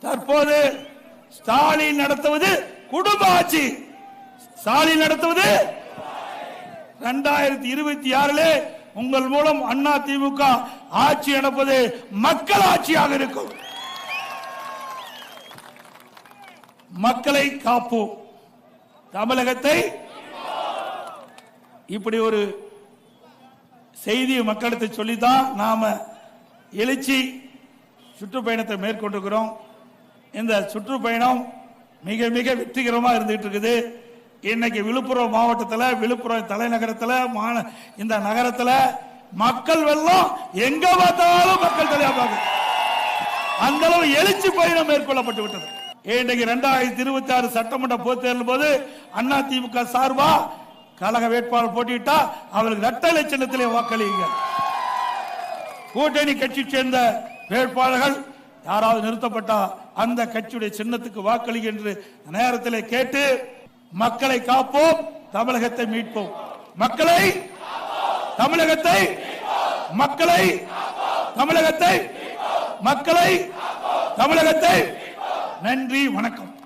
தற்போது ஸ்டாலின் நடத்துவது குடும்ப ஆட்சி. ஸ்டாலின் நடத்துவது இரண்டாயிரத்தி இருபத்தி ஆறுல உங்கள் மூலம் அண்ணா திமுக ஆட்சி நடப்பது மக்கள் ஆட்சியாக இருக்கும். மக்களை காப்போம். தமிழகத்தை இப்படி ஒரு செய்தி மக்களுக்கு சொல்லித்தான் நாம எழுச்சி சுற்றுப்பயணத்தை மேற்கொண்டிருக்கிறோம். இந்த சுற்றுப்பயணம் மிக மிக வெற்றிகரமாக இருந்துகிட்டு இருக்குது இன்னைக்கு விழுப்புரம் மாவட்டத்தில் விழுப்புரம் தலைநகரத்தில் மாந இந்த நகரத்தில் மக்கள் வெள்ளம் எங்க பார்த்தாலும் மக்கள் தெரியாம அந்த அளவு எழுச்சி பயணம் மேற்கொள்ளப்பட்டு விட்டது. இன்றைக்கு இரண்டாயிரத்தி இருபத்தி ஆறு சட்டமன்ற பொது தேர்தல் போது அண்ணா திமுக சார்பா கழக வேட்பாளர் போட்டியிட்டா அவருக்கு இரட்டை லட்சணத்திலே வாக்களியுங்க கூட்டணி கட்சி சேர்ந்த வேட்பாளர்கள் யாராவது நிறுத்தப்பட்டா அந்த கட்சியுடைய சின்னத்துக்கு வாக்களிங்க என்று நேரத்தில் கேட்டு மக்களை காப்போம் தமிழகத்தை மீட்போம். மக்களை தமிழகத்தை மக்களை தமிழகத்தை மக்களை தமிழகத்தை நன்றி வணக்கம்.